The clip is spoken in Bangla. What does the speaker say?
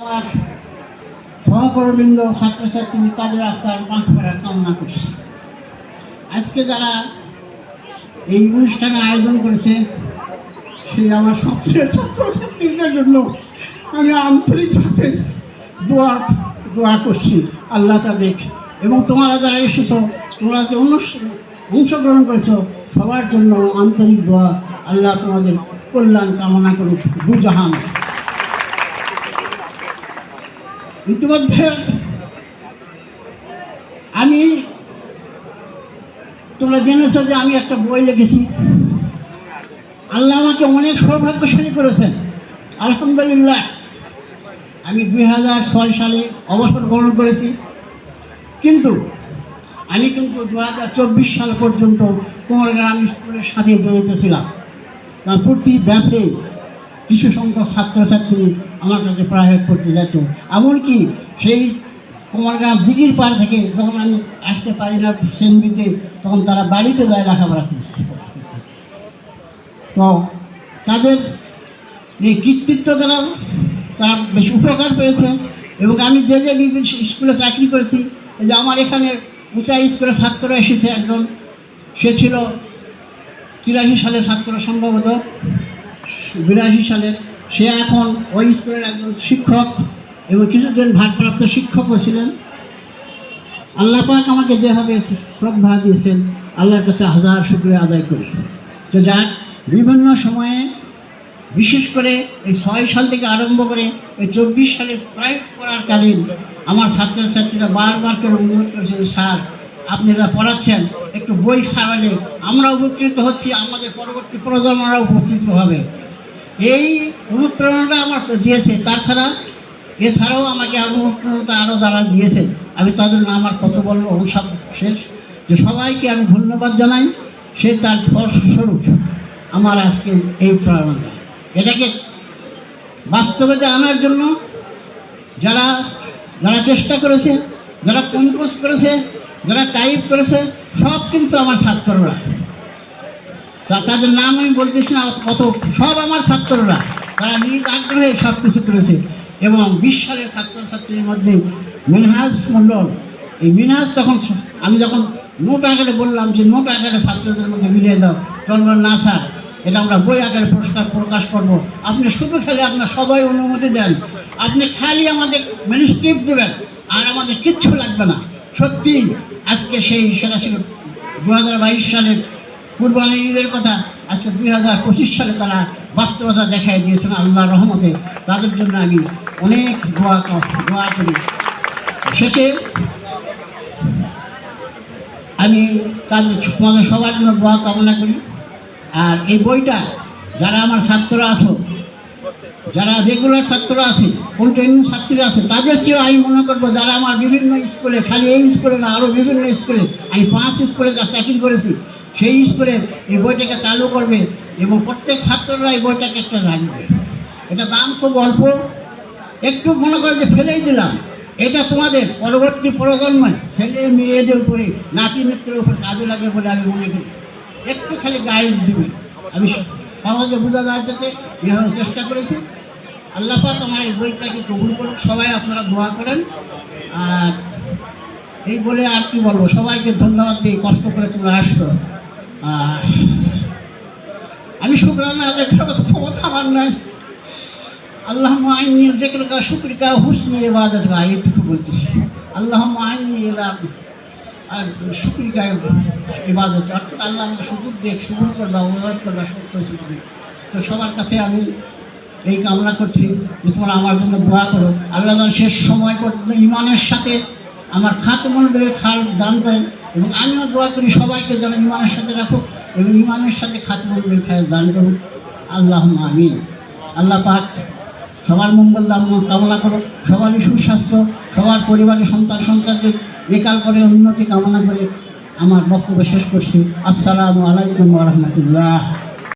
আমার সহকর্মবৃন্দ, ছাত্রছাত্রী তাদের আত্মার করার কামনা করছি। আজকে যারা এই অনুষ্ঠানে আয়োজন করেছে, সেই আমার সবচেয়ে ছাত্রছাত্রীদের জন্য আমি আন্তরিকভাবে দোয়া দোয়া করছি। আল্লাহ তাদের এবং তোমরা যারা এসেছ, তোমরা যে অংশগ্রহণ করেছ, সবার জন্য আন্তরিক দোয়া। আল্লাহ তোমাদের কল্যাণ কামনা করুক। দুজাহান ইতিমধ্যে আমি তোমরা জেনেছো যে আমি একটা বই লিখেছি। আল্লাহ আমাকে অনেক সৌভাগ্যশালী করেছেন। আলহামদুলিল্লাহ, আমি দুই হাজার ছয় সালে অবসর গ্রহণ করেছি। কিন্তু আমি কিন্তু দু হাজার চব্বিশ সাল পর্যন্ত কুমারগ্রাম স্কুলের সাথে জড়িত ছিলাম। প্রতি ব্যাচে কিছু সংখ্যক ছাত্রছাত্রী আমার কাছে প্রাইভেট পড়তে যেত এমনকি সেই কুমারগ্রাম দিঘির পাড় থেকে যখন আমি আসতে পারি না সেনবিতে, তখন তারা বাড়িতে যায় লেখাপড়া করছে। তো তাদের এই কৃতিত্ব দ্বারা তারা বেশ উপকার পেয়েছে এবং আমি যে যে বিভিন্ন স্কুলে চাকরি করেছি যে আমার এখানে উঁচা স্কুলের ছাত্র এসেছে একজন, সে ছিল তিরাশি সালে ছাত্র সম্ভবত। বিরাশি সালে সে এখন ওই স্কুলের একজন শিক্ষক এবং কিছুদিন ভারপ্রাপ্ত শিক্ষকও ছিলেন। আল্লাহ পাক আমাকে যেভাবে শ্রদ্ধা দিয়েছেন আল্লাহর কাছে হাজার শুক্রিয়া আদায় করি। তো যাক বিভিন্ন সময়ে বিশেষ করে এই ছয় সাল থেকে আরম্ভ করে এই চব্বিশ সালে প্রায় করার কালীন আমার ছাত্রছাত্রীরা বারবার করে অনুরোধ করেছে যে, স্যার আপনারা পড়াচ্ছেন একটু বই ছাড়ালে আমরা উপকৃত হচ্ছি আমাদের পরবর্তী প্রজন্মরা উপকৃত হবে। এই অনুপ্রেরণাটা আমার দিয়েছে। তাছাড়া এছাড়াও আমাকে অনুপ্রেরণা আরও যারা দিয়েছে, আমি তাদের নাম আর কত বলব, অভিশাপ শেষ। যে সবাইকে আমি ধন্যবাদ জানাই, সে তার ফলস্বরূপ আমার আজকে এই প্রেরণা এটাকে বাস্তবে আনার জন্য যারা যারা চেষ্টা করেছে, যারা কম্পোজ করেছে, যারা টাইপ করেছে, সব কিন্তু আমার ছাত্ররা তাদের নাম আমি বলতেছি না কত সব আমার ছাত্ররা। তারা নিজ আগ্রহে সব কিছু করেছে এবং বিশ সালের ছাত্রছাত্রীর মধ্যে মিনহাজ মণ্ডল। এই মিনহাজ তখন আমি যখন নোট আকারে বললাম যে নোট আকারে ছাত্রদের মধ্যে মিলিয়ে দাও চলবেন না স্যার, এটা আমরা বই আকারে পুরস্কার প্রকাশ করব। আপনি শুধু খালি আপনার সবাই অনুমতি দেন। আপনি খালি আমাদের ম্যানিস্ক্রিপ্ট দেবেন, আর আমাদের কিচ্ছু লাগবে না। সত্যি, আজকে সেই সেটা ছিল দু হাজার বাইশ সালের কুরবানি ঈদের কথা আজকে দুই হাজার পঁচিশ সালে তারা বাস্তবতা দেখাই দিয়েছেন আল্লাহ রহমতে। তাদের জন্য আমি অনেক দোয়া দোয়া করি। শেষে আমি তাদের তোমাদের সবার জন্য দোয়া কামনা করি। আর এই বইটা যারা আমার ছাত্ররা আছো, যারা রেগুলার ছাত্র আছে কন্টিনিউ ছাত্রীরা আছে তাদের চেয়েও আমি মনে করব যারা আমার বিভিন্ন স্কুলে, খালি এই স্কুলে না আরও বিভিন্ন স্কুলে, আমি পাঁচ স্কুলে যা চাকরি করেছি সেই স্কুলে এই বইটাকে চালু করবে এবং প্রত্যেক ছাত্ররা এই বইটাকে একটা রাখবে এটা দাম খুব অল্প। একটু মনে করে যে ফেলেই দিলাম। এটা তোমাদের পরবর্তী প্রজন্মে ছেলে মেয়েদের উপরে, নাতি মিত্রের উপর কাজে লাগে বলে আমি মনে করি। একটু খালি গাইড দিবে। আমি সমাজে বোঝা যাচ্ছে, এভাবে চেষ্টা করেছি। আল্লাহ পাক আমার এই বইটাকে কবুল করুক। সবাই আপনারা দোয়া করেন। আর এই বলে আর কি বলব? সবাইকে ধন্যবাদ দিয়ে কষ্ট করে তোমরা আসছো। আমি শুক্রানা করার ক্ষমতা আমার নাই। আল্লাহ আইনি যেগুলোকা শুক্রিকা হুসনি ইবাদত গা এইটুকু বলতেছি। আল্লাহ আইনি এলাম আর শুক্রিকা ইবাদত, অর্থাৎ আল্লাহ আমাকে সুযোগ দিয়ে সুযোগ করবা অনুরোধ করবা সত্য সুযোগ তো সবার কাছে আমি এই কামনা করছি যে তোমরা আমার জন্য দোয়া করো। আল্লাহ যেন শেষ সময় পর্যন্ত ইমানের সাথে আমার খাতমন বের খাল দান করেন এবং আমিও দোয়া করি সবাইকে যেন ইমানের সাথে রাখো এবং ইমানের সাথে খাতমন বের খাল দান করুন আল্লাহ আমিন। আল্লাহ পাক সবার মঙ্গল দাম কামনা করো সবারই সুস্বাস্থ্য, সবার পরিবারের সন্তান সন্তানদের বেকাল করে উন্নতি কামনা করে আমার বক্তব্য শেষ করছি। আসসালামু আলাইকুম রহমতুল্লাহ।